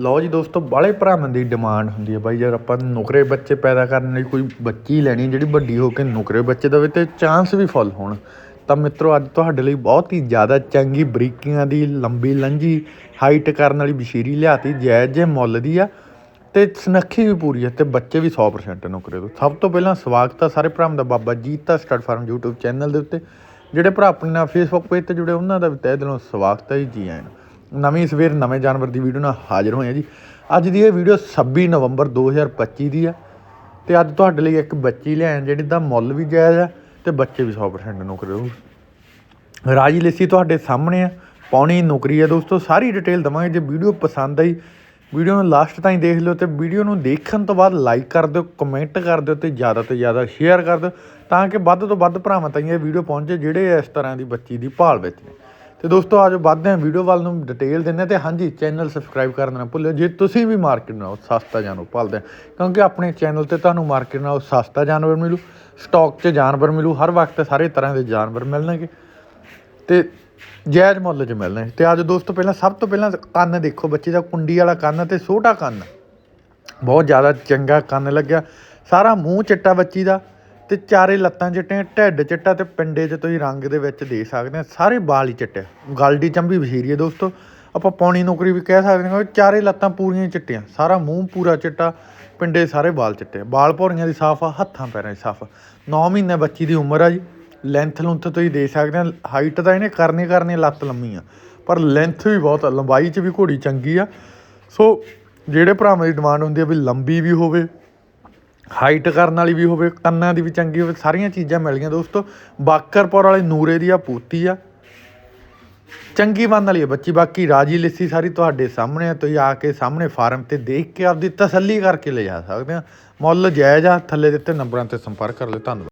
ਲਓ ਜੀ ਦੋਸਤੋ ਬਾਲੇ ਭਰਾਵਾਂ ਦੀ ਡਿਮਾਂਡ ਹੁੰਦੀ ਹੈ ਬਾਈ ਯਾਰ। ਆਪਾਂ ਨੁਕਰੇ ਬੱਚੇ ਪੈਦਾ ਕਰਨ ਲਈ ਕੋਈ ਬੱਚੀ ਲੈਣੀ ਜਿਹੜੀ ਵੱਡੀ ਹੋ ਕੇ ਨੁਕਰੇ ਬੱਚੇ ਦੇਵੇ ਤੇ ਚਾਂਸ ਵੀ ਫੁੱਲ ਹੋਣ। ਤਾਂ ਮਿੱਤਰੋ, ਅੱਜ ਤੁਹਾਡੇ ਲਈ ਬਹੁਤ ਹੀ ਜ਼ਿਆਦਾ ਚੰਗੀ ਬਰੀਕੀਆਂ ਦੀ ਲੰਬੀ ਲੰਜੀ ਹਾਈਟ ਕਰਨ ਵਾਲੀ ਬਸ਼ੀਰੀ ਲਿਆਤੀ, ਜਾਇਜ਼ ਜੇ ਮੁੱਲ ਦੀ ਆ ਤੇ ਸੁਨੱਖੀ ਵੀ ਪੂਰੀ ਹੈ ਤੇ ਬੱਚੇ ਵੀ 100% ਨੁਕਰੇ ਤੋਂ। ਸਭ ਤੋਂ ਪਹਿਲਾਂ ਸਵਾਗਤ ਆ ਸਾਰੇ ਭਰਾਵਾਂ ਦਾ Baba Jita stud farm YouTube channel ਦੇ ਉੱਤੇ। ਜਿਹੜੇ ਭਰਾ ਆਪਣੇ ਨਾਲ ਫੇਸਬੁੱਕ ਪੇਜ ਤੇ ਜੁੜੇ, ਉਹਨਾਂ ਦਾ ਵੀ ਤਹਿ ਦਿਲੋਂ ਸਵਾਗਤ ਹੈ ਜੀ ਆਇਆਂ ਨਵੀਂ ਸਵੇਰ ਨਵੇਂ ਜਾਨਵਰ ਦੀ ਵੀਡੀਓ ਨਾਲ ਹਾਜ਼ਰ ਹੋਏ ਹਾਂ ਜੀ। ਅੱਜ ਦੀ ਇਹ ਵੀਡੀਓ 26 ਨਵੰਬਰ 2025 ਦੀ ਆ ਤੇ ਅੱਜ ਤੁਹਾਡੇ ਲਈ ਇੱਕ ਬੱਚੀ ਲਿਆਏ ਜਿਹੜੀ ਦਾ ਮੁੱਲ ਵੀ ਜਾਇਜ਼ ਆ ਤੇ ਬੱਚੇ ਵੀ 100% ਨੌਕਰੀ ਹੋਊ ਰਾਜੀ ਲੱਸੀ ਤੁਹਾਡੇ ਸਾਹਮਣੇ ਆ ਪੌਣੀ ਨੌਕਰੀ ਹੈ ਦੋਸਤੋ, ਸਾਰੀ ਡਿਟੇਲ ਦਵਾਂਗੇ। ਜੇ ਵੀਡੀਓ ਪਸੰਦ ਆਈ, ਵੀਡੀਓ ਨੂੰ ਲਾਸਟ ਤਾਈਂ ਦੇਖ ਲਿਓ ਤੇ ਵੀਡੀਓ ਨੂੰ ਦੇਖਣ ਤੋਂ ਬਾਅਦ ਲਾਈਕ ਕਰ ਦਿਓ ਕਮੈਂਟ ਕਰ ਦਿਓ ਤੇ ਜ਼ਿਆਦਾ ਤੋਂ ਜ਼ਿਆਦਾ ਸ਼ੇਅਰ ਕਰ ਦਿਓ ਤਾਂ ਕਿ ਵੱਧ ਤੋਂ ਵੱਧ ਭਰਾਵਾਂ ਤਾਈਂ ਇਹ ਵੀਡੀਓ ਪਹੁੰਚੇ ਜਿਹੜੇ ਇਸ ਤਰ੍ਹਾਂ ਦੀ ਬੱਚੀ ਦੀ ਭਾਲ ਵਿੱਚ ਨੇ। ਤੇ ਦੋਸਤੋ ਆਜੋ ਵੱਧਦੇ ਹਾਂ ਵੀਡੀਓ ਵੱਲ ਨੂੰ ਡਿਟੇਲ ਦਿੰਦੇ ਹਾਂ ਤੇ ਹਾਂਜੀ ਚੈਨਲ ਸਬਸਕ੍ਰਾਈਬ ਕਰਨਾ ਨਾ ਭੁੱਲਿਓ। ਜੇ ਤੁਸੀਂ ਵੀ ਮਾਰਕੀਟ ਨਾਲੋਂ ਸਸਤਾ ਜਾਨਵਰ ਭਾਲਦੇ ਹੋ, ਕਿਉਂਕਿ ਆਪਣੇ ਚੈਨਲ ਤੇ ਤੁਹਾਨੂੰ ਮਾਰਕੀਟ ਨਾਲ ਸਸਤਾ ਜਾਨਵਰ ਮਿਲੂ ਸਟਾਕ 'ਚ ਜਾਨਵਰ ਮਿਲੂ, ਹਰ ਵਕਤ ਸਾਰੇ ਤਰ੍ਹਾਂ ਦੇ ਜਾਨਵਰ ਮਿਲਣਗੇ ਤੇ ਜਾਇਜ਼ ਮੁੱਲ 'ਚ ਮਿਲਣੇ ਤੇ ਅੱਜ ਦੋਸਤੋ, ਪਹਿਲਾਂ ਸਭ ਤੋਂ ਪਹਿਲਾਂ ਕੰਨ ਦੇਖੋ ਬੱਚੇ ਦਾ, ਕੁੰਡੀ ਵਾਲਾ ਕੰਨ ਤੇ ਛੋਟਾ ਕੰਨ। ਬਹੁਤ ਜ਼ਿਆਦਾ ਚੰਗਾ ਕੰਨ ਲੱਗਿਆ। ਸਾਰਾ ਮੂੰਹ ਚਿੱਟਾ ਬੱਚੀ ਦਾ। ਤੇ ਚਾਰੇ ਲੱਤਾਂ ਚਿੱਟੀਆਂ ਢਿੱਡ ਚਿੱਟਾ ਤੇ ਪਿੰਡੇ 'ਚ ਤੁਸੀਂ ਰੰਗ ਦੇ ਵਿੱਚ ਦੇ ਸਕਦੇ ਆ, ਸਾਰੇ ਵਾਲ ਹੀ ਚਿੱਟੇ ਗਲ ਚੰਬੀ ਵਸੀਰੀ ਹੈ ਦੋਸਤੋ। ਆਪਾਂ ਪੌਣੀ ਨੌਕਰੀ ਵੀ ਕਹਿ ਸਕਦੇ ਹਾਂ ਕਿ ਚਾਰੇ ਲੱਤਾਂ ਪੂਰੀਆਂ ਹੀ ਚਿੱਟੀਆਂ, ਸਾਰਾ ਮੂੰਹ ਪੂਰਾ ਚਿੱਟਾ, ਪਿੰਡੇ ਸਾਰੇ ਵਾਲ ਚਿੱਟੇ ਵਾਲ ਭੌਰੀਆਂ ਦੀ ਸਾਫ਼ ਆ, ਹੱਥਾਂ ਪੈਰਾਂ ਦੀ ਸਾਫ਼ 9 ਮਹੀਨੇ ਬੱਚੀ ਦੀ ਉਮਰ ਆ ਜੀ। ਲੈਂਥ ਲੁੰਥ ਤੁਸੀਂ ਦੇ ਸਕਦੇ ਆ ਹਾਈਟ ਤਾਂ ਇਹਨੇ ਕਰਨੀ ਕਰਨੀ ਲੱਤ ਲੰਮੀ ਆ। ਪਰ ਲੈਂਥ ਵੀ ਬਹੁਤ ਆ, ਲੰਬਾਈ 'ਚ ਵੀ ਘੋੜੀ ਚੰਗੀ ਆ। ਸੋ ਜਿਹੜੇ ਭਰਾਵਾਂ ਦੀ ਡਿਮਾਂਡ ਹੁੰਦੀ ਆ ਵੀ ਲੰਬੀ ਵੀ ਹੋਵੇ ਹਾਈਟ ਕਰਨ ਵਾਲੀ ਵੀ ਹੋਵੇ, ਕੰਨਾਂ ਦੀ ਵੀ ਚੰਗੀ ਹੋਵੇ, ਸਾਰੀਆਂ ਚੀਜ਼ਾਂ ਮਿਲ ਗਈਆਂ ਦੋਸਤੋ। ਬਾਕਰਪੁਰ ਵਾਲੇ ਨੂਰੇ ਦੀ ਆ ਪੂਤੀ ਆ। ਚੰਗੀ ਬੰਨ ਵਾਲੀ ਹੈ ਬੱਚੀ, ਬਾਕੀ ਰਾਜੀ ਲਿੱਸੀ ਸਾਰੀ ਤੁਹਾਡੇ ਸਾਹਮਣੇ ਆ, ਤੁਸੀਂ ਆ ਕੇ ਸਾਹਮਣੇ ਫਾਰਮ ਤੇ ਦੇਖ ਕੇ ਆਪਦੀ ਤਸੱਲੀ ਕਰਕੇ ਲੈ ਜਾ ਸਕਦੇ ਆ। ਮੁੱਲ ਜਾਇਜ਼ ਆ, ਥੱਲੇ ਦਿੱਤੇ ਨੰਬਰਾਂ ਤੇ ਸੰਪਰਕ ਕਰ ਲਿਓ, ਧੰਨਵਾਦ।